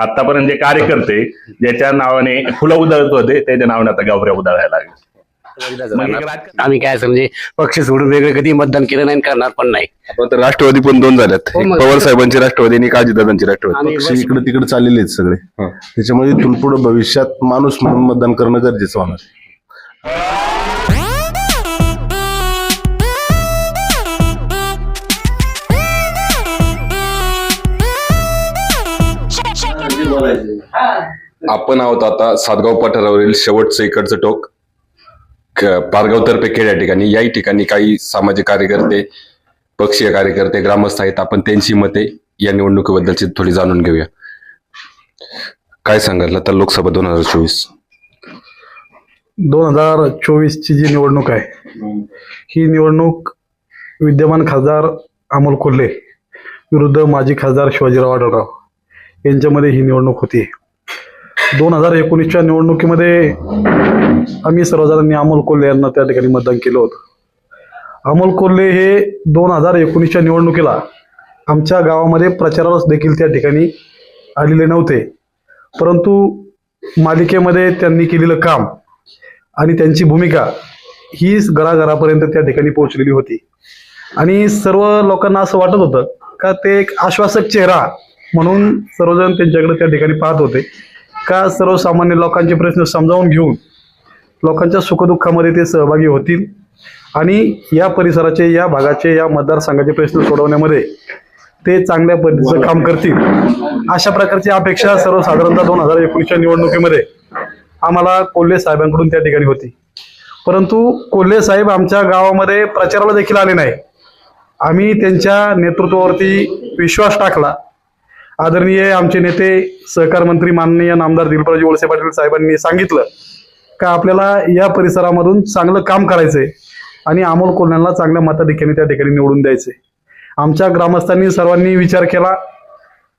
आतापर्यंत जे कार्यकर्ते ज्याच्या नावाने फुलं उधळत होते त्याच्या नावाने आता गावऱ्या उधळायला लागले. आम्ही काय समजे पक्ष सोडून वेगळे कधी मतदान केलं नाही करणार पण नाही. आपण तर राष्ट्रवादी पण दोन झाल्यात. हो एक. पवार साहेबांची राष्ट्रवादी आणि एक अजितदादांची राष्ट्रवादी. पक्ष इकडे तिकडे चाललेले आहेत सगळे. त्याच्यामुळे इथून पुढे भविष्यात माणूस म्हणून मतदान करणं गरजेचं होणार. आपण आहोत आता सातगाव पठारावरील शेवटचं इकडचं टोक. क- पारगाव तर्फे या ठिकाणी. याही ठिकाणी काही सामाजिक कार्यकर्ते पक्षीय कार्यकर्ते ग्रामस्थ आहेत. आपण त्यांची मते या निवडणुकीबद्दलची थोडी जाणून घेऊया. काय सांगाल आता लोकसभा दोन हजार चोवीस? दोन हजार चोवीसची जी निवडणूक आहे ही निवडणूक विद्यमान खासदार अमोल कोल्हे विरुद्ध माजी खासदार शिवाजीराव आढळराव यांच्यामध्ये ही निवडणूक होती. दोन हजार एकोणीसच्या निवडणुकीमध्ये आम्ही सर्वजणांनी अमोल कोल्हे यांना त्या ठिकाणी मतदान केलं होतं. अमोल कोल्हे हे दोन हजार एकोणीसच्या निवडणुकीला आमच्या गावामध्ये प्रचारास देखील त्या ठिकाणी आलेले नव्हते. परंतु मालिकेमध्ये त्यांनी केलेलं काम आणि त्यांची भूमिका ही घराघरापर्यंत त्या ठिकाणी पोहोचलेली होती. आणि सर्व लोकांना असं वाटत होतं का ते एक आश्वासक चेहरा म्हणून सर्वजण त्यांच्याकडे त्या ठिकाणी पाहत होते. का सर्वसामान्य लोकांचे प्रश्न समजावून घेऊन लोकांच्या सुखदुःखामध्ये ते सहभागी होतील? आणि या परिसराचे या भागाचे या मतदारसंघाचे प्रश्न सोडवण्यामध्ये ते चांगल्या पद्धतीचं काम करतील. अशा प्रकारची अपेक्षा सर्वसाधारणतः दोन हजार एकोणीसच्या निवडणुकीमध्ये आम्हाला कोल्हे साहेबांकडून त्या ठिकाणी होती. परंतु कोल्हे साहेब आमच्या गावामध्ये प्रचाराला देखील आले नाही. आम्ही त्यांच्या नेतृत्वावरती विश्वास टाकला. आदरणीय आमचे नेते सहकार मंत्री माननीय नामदार दिलपराजी वळसे पाटील साहेबांनी सांगितलं का आपल्याला या परिसरामधून चांगलं काम करायचंय आणि अमोल कोल्ह्यांना चांगल्या मताधिक्याने त्या ठिकाणी निवडून द्यायचे आमच्या ग्रामस्थांनी सर्वांनी विचार केला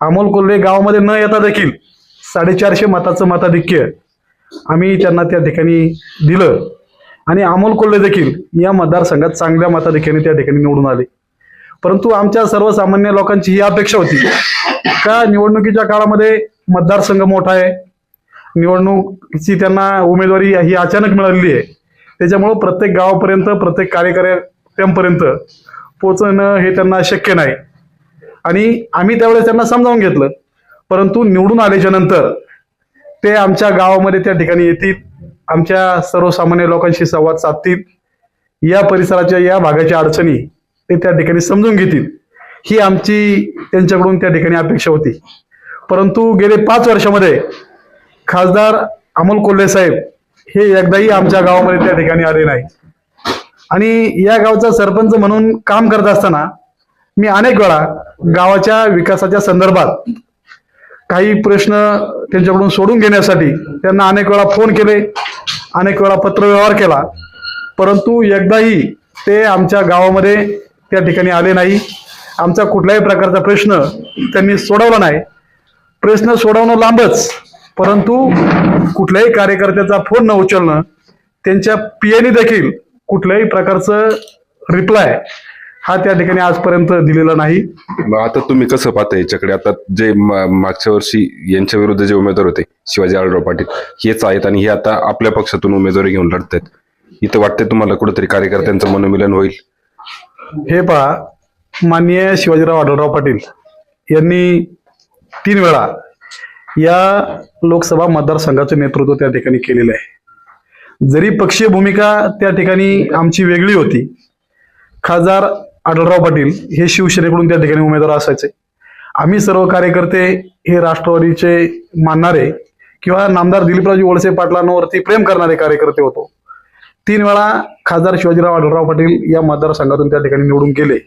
अमोल कोल्हे गावामध्ये न येता देखील साडेचारशे मताचं मताधिक्य आम्ही त्यांना त्या ठिकाणी दिलं आणि अमोल कोल्हे देखील या मतदारसंघात चांगल्या मताधिक्याने त्या ठिकाणी निवडून आले. परंतु आमच्या सर्वसामान्य लोकांची ही अपेक्षा होती का निवडणुकीच्या काळामध्ये मतदारसंघ मोठा आहे. निवडणुकीची त्यांना उमेदवारी ही अचानक मिळालेली आहे. त्याच्यामुळं प्रत्येक गावापर्यंत प्रत्येक कार्यकर्त्यांपर्यंत पोचणं हे त्यांना शक्य नाही. आणि आम्ही त्यावेळेस त्यांना समजावून घेतलं. परंतु निवडून आल्याच्यानंतर ते आमच्या गावामध्ये त्या ठिकाणी येतील. आमच्या सर्वसामान्य लोकांशी संवाद साधतील. या परिसराच्या या भागाच्या अडचणी ते त्या ठिकाणी समजून घेतील. ही आमची त्यांच्याकडून त्या ठिकाणी अपेक्षा होती. परंतु गेले पाच वर्षामध्ये खासदार अमोल कोल्हे साहेब हे एकदाही आमच्या गावामध्ये त्या ठिकाणी आले नाही. आणि या गावचा सरपंच म्हणून काम करत असताना मी अनेक वेळा गावाच्या विकासाच्या संदर्भात काही प्रश्न त्यांच्याकडून सोडून घेण्यासाठी त्यांना अनेक वेळा फोन केले अनेक वेळा पत्रव्यवहार केला. परंतु एकदाही ते आमच्या गावामध्ये त्या ठिकाणी आले नाही. आमचा कुठल्याही प्रकारचा प्रश्न त्यांनी सोडवला नाही. प्रश्न सोडवणं लांबच परंतु कुठल्याही कार्यकर्त्याचा फोन न उचलणं त्यांच्या पियानी देखील कुठल्याही प्रकारचं रिप्लाय हा त्या ठिकाणी आजपर्यंत दिलेला नाही. आता तुम्ही कसं पाहता याच्याकडे? आता जे मागच्या वर्षी यांच्या विरुद्ध जे उमेदवार होते शिवाजी आढळराव पाटील हेच आहेत आणि हे आता आपल्या पक्षातून उमेदवारी घेऊन लढत आहेत इथं वाटतंय तुम्हाला कुठेतरी कार्यकर्त्यांचं मनोमिलन होईल? हे पहा माननीय शिवाजीराव आढळराव पाटील यांनी तीन वेळा या लोकसभा मतदारसंघाचं नेतृत्व त्या ठिकाणी केलेलं आहे. जरी पक्षीय भूमिका त्या ठिकाणी आमची वेगळी होती खासदार आढळराव पाटील हे शिवसेनेकडून त्या ठिकाणी उमेदवार असायचे. आम्ही सर्व कार्यकर्ते हे राष्ट्रवादीचे मानणारे किंवा नामदार दिलीपरावजी वळसे पाटलांवरती प्रेम करणारे कार्यकर्ते होतो. तीन वेळा खासदार शिवाजीराव आढळराव पाटील या मतदारसंघातून त्या ठिकाणी निवडून गेले.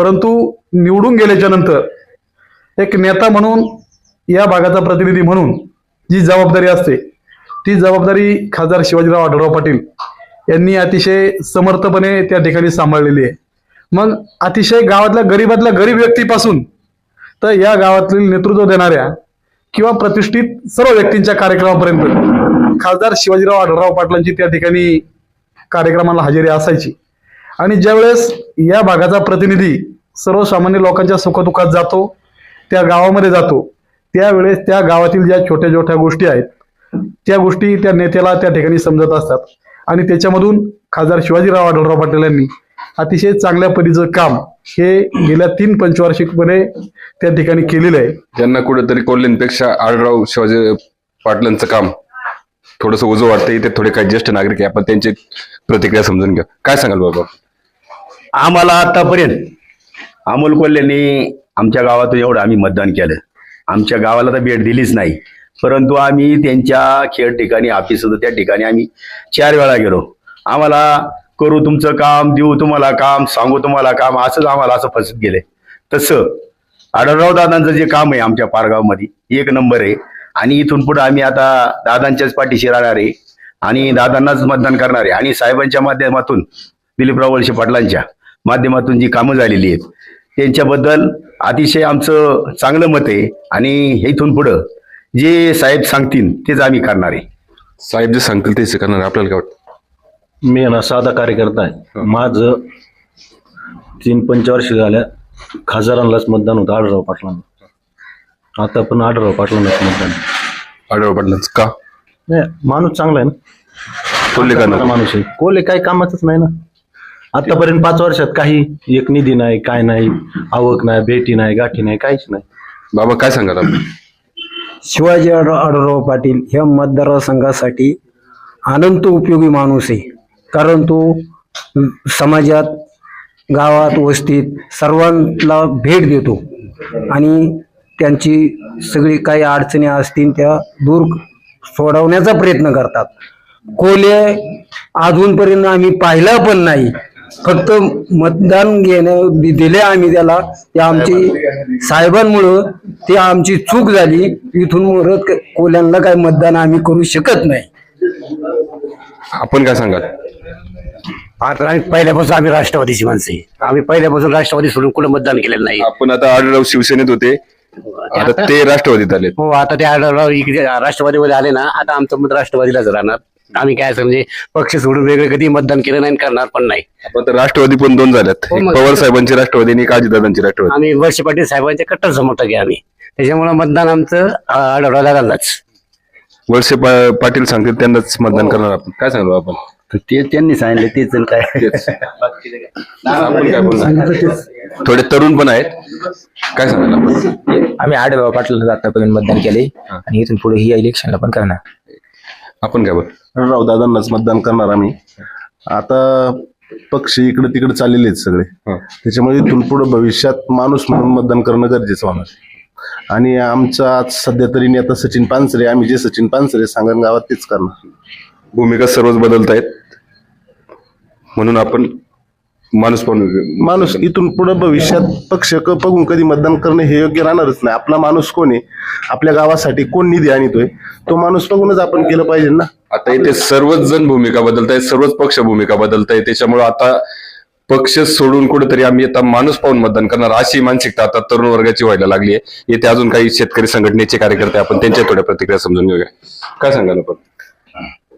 परंतु निवडून गेल्याच्यानंतर एक नेता म्हणून या भागाचा प्रतिनिधी म्हणून जी जबाबदारी असते ती जबाबदारी खासदार शिवाजीराव आढळराव पाटील यांनी अतिशय समर्थपणे त्या ठिकाणी सांभाळलेली आहे. मग अतिशय गावातल्या गरीबातल्या गरीब व्यक्तीपासून तर या गावातील नेतृत्व देणाऱ्या किंवा प्रतिष्ठित सर्व व्यक्तींच्या कार्यक्रमापर्यंत खासदार शिवाजीराव आढळराव पाटलांची त्या ठिकाणी कार्यक्रमाला हजेरी असायची. आणि ज्यावेळेस या भागाचा प्रतिनिधी सर्वसामान्य लोकांच्या सुखदुःखात जातो त्या गावामध्ये जातो त्यावेळेस त्या गावातील ज्या छोट्या छोट्या गोष्टी आहेत त्या गोष्टी त्या नेत्याला त्या ठिकाणी समजत असतात. आणि त्याच्यामधून खासदार शिवाजीराव आढळराव पाटील यांनी अतिशय चांगल्या परीचं काम हे गेल्या तीन पंचवार्षिकपणे त्या ठिकाणी केलेलं आहे. त्यांना कुठेतरी कोल्हेंपेक्षा आढळराव शिवाजी पाटलांचं काम थोडंसं उजं वाटतं इथे थोडे काही ज्येष्ठ नागरिक आहे आपण त्यांची प्रतिक्रिया समजून घ्या काय सांगाल बाबा? आम्हाला आतापर्यंत अमोल कोल्हेंनी आमच्या गावात एवढं आम्ही मतदान केलं. आमच्या गावाला तर भेट दिलीच नाही. परंतु आम्ही त्यांच्या खेळ ठिकाणी ऑफिस होतं त्या ठिकाणी आम्ही चार वेळा गेलो. आम्हाला करू तुमचं काम देऊ तुम्हाला काम सांगू तुम्हाला काम असंच आम्हाला असं फसत गेले. तसं आढळराव दादांचं जे काम आहे आमच्या पारगावमध्ये एक नंबर आहे. आणि इथून पुढे आम्ही आता दादांच्याच पाठीशी राहणार आहे. आणि दादांनाच मतदान करणार आहे. आणि साहेबांच्या माध्यमातून दिलीपराव वळशे पाटलांच्या. माध्यमातून जी कामं झालेली आहेत त्यांच्याबद्दल अतिशय आमचं चांगलं मत आहे. आणि इथून पुढं जे साहेब सांगतील तेच आम्ही करणार आहे. साहेब जे सांगतील तेच करणार. आपल्याला काय वाटतं? मी ना साधा कार्यकर्ता आहे. माझं तीन पंचवर्ष झाल्या खासदारांनाच मतदान होतं आढळराव पाटलांना. आता पण आढळराव पाटलांनाच मतदान. आढळराव पाटलांचं का? नाही माणूस चांगला आहे ना. कोल्हे का चांगला माणूस आहे. कोल्हे काही कामाचंच नाही ना. आतापर्यंत पाच वर्षात काही एक निधी नाही काय नाही आवक नाही भेटी नाही गाठी नाही काहीच नाही. बाबा काय सांगाल आपण? शिवाजी आढ- आढळराव पाटील ह्या मतदारसंघासाठी अनंत उपयोगी माणूस आहे. कारण तो समाजात गावात वस्तीत सर्वांना भेट देतो. आणि त्यांची सगळी काही अडचणी असतील त्या दूर सोडवण्याचा प्रयत्न करतात. कोले अजूनपर्यंत आम्ही पाहिला पण नाही. फक्त मतदान घेणं दिले आम्ही त्याला. ते आमची साहेबांमुळं ते आमची चूक झाली. इथून परत कोल्यांना काही मतदान आम्ही करू शकत नाही. आपण काय सांगाल? आता आम्ही पहिल्यापासून आम्ही राष्ट्रवादीची माणसं आहे. आम्ही पहिल्यापासून राष्ट्रवादी सोडून कुठं मतदान केलेलं नाही. आपण आता आढळराव शिवसेनेत होते. आता ते राष्ट्रवादीत आले हो आता ते आढळराव इकडे राष्ट्रवादीमध्ये आले ना आता आमचं मत राष्ट्रवादीलाच राहणार. आम्ही काय असं म्हणजे पक्ष सोडून वेगळे कधी मतदान केलं नाही आणि करणार पण नाही. आपण तर राष्ट्रवादी पण दोन झाल्यात. हो एक मग. पवार साहेबांची राष्ट्रवादी आणि एक अजितदादांची राष्ट्रवादी. आम्ही वर्ष पाटील साहेबांचे कट्टर समर्थक आहे आम्ही. त्याच्यामुळे मतदान आमचं दादांनाच वळसे पा- पाटील सांगतील त्यांनाच मतदान करणार आपण. काय सांगू आपण? ते त्यांनी सांगितलं तेच आणि काय. तेच. आपण काय बोलणार थोडे तरुण पण आहेत. काय सांगाल आपण? आम्ही आढळराव पाटलांना आतापर्यंत मतदान केले आणि इथून पुढे ही इलेक्शनला पण करणार. आपण काय बोल? आढळराव दादांनाच मतदान करणार आम्ही. आता पक्ष इकडे तिकडे चाललेले आहेत सगळे. त्याच्यामुळे इथून पुढे भविष्यात माणूस म्हणून मतदान करणं गरजेचं होणार. आणि आमचं आज सध्या तरी नेता सचिन पानसरे आम्ही जे सचिन पानसरे सांगण गावात तेच करणार. भूमिका सर्वच बदलत आहेत म्हणून आपण माणूस पण माणूस इथून पुढे भविष्यात पक्ष क- बघून कधी मतदान करणं हे योग्य राहणारच नाही. आपला माणूस कोण आहे? आपल्या गावासाठी कोण निधी आणतोय? तो माणूस बघूनच आपण केलं पाहिजे ना. आता इथे सर्वच जण भूमिका बदलत आहेत सर्वच पक्ष भूमिका बदलत आहेत त्याच्यामुळे आता पक्ष सोडून कुठेतरी आम्ही आता माणूस पाहून मतदान करणार अशी मानसिकता आता तरुण वर्गाची व्हायला लागली आहे. येथे अजून काही शेतकरी संघटनेचे कार्यकर्ते आपण त्यांच्या थोड्या प्रतिक्रिया समजून घेऊया. काय सांगाल आपण?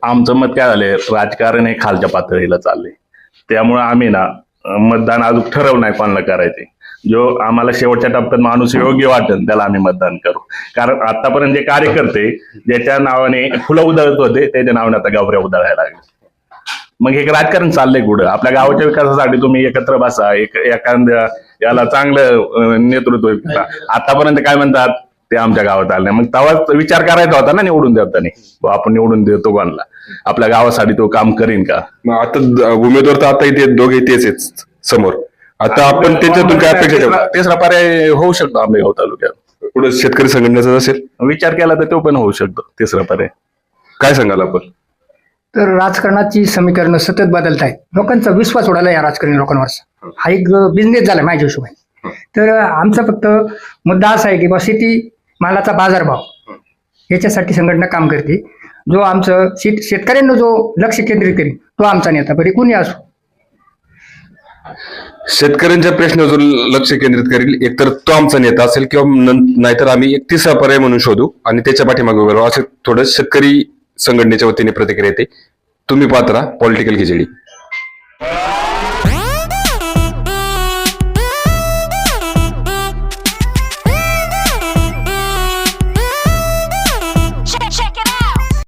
आमचं मत काय झालंय? राजकारण हे खालच्या पातळीला चाललंय. त्यामुळे आम्ही ना मतदान अजून ठरवलं नाही कोणाला करायचे. जो आम्हाला शेवटच्या टप्प्यात माणूस योग्य वाटेल त्याला आम्ही मतदान करू. कारण आतापर्यंत जे कार्यकर्ते ज्याच्या नावाने फुलं उधळत होते त्याच्या नावाने आता गावऱ्या उधळायला लागले. मग हे राजकारण चाललंय कुठं? आपल्या गावाच्या विकासासाठी तुम्ही एकत्र बसा एक एखाद्या याला चांगलं नेतृत्व आतापर्यंत काय म्हणतात? ते आमच्या गावात आलं नाही. मग तेव्हाच विचार करायचा होता ना निवडून देताना. आपण निवडून देतो कोणाला? आपल्या गावासाठी तो काम करीन का? मग आता द- उमेदवार तर आता इथे दोघे तेच आहेत समोर. आता आपण त्यांच्यातून काय अपेक्षा तिसरा तिसरा पर्याय होऊ शकतो आंबेगाव तालुक्यात. पुढे शेतकरी संघटनेचा असेल? विचार केला तर तो पण होऊ शकतो तिसरा पर्याय. काय सांगाल आपण? तर राजकारणाची समीकरणं सतत बदलत आहेत लोकांचा विश्वास उडाला या राजकारणी लोकांवरचा. हा एक बिझनेस झाला माझ्या हिशोबाने. तर आमचा फक्त मुद्दा असा आहे की बा शेती मालाचा बाजारभाव. याच्यासाठी संघटना काम करते. जो आमचं शेत शेतकऱ्यांना जो लक्ष केंद्रित करेल तो आमचा नेता बरे कुणी असो. शेतकऱ्यांच्या प्रश्नावर लक्ष केंद्रित करेल एकतर तो आमचा नेता असेल किंवा नाहीतर आम्ही एक तिसरा पर्याय म्हणून शोधू आणि त्याच्या पाठीमागे उभे राहू. असे थोडं शेतकरी संघटनेच्या वतीने प्रतिक्रिया येते. तुम्ही पात्रा पॉलिटिकल खिचडी.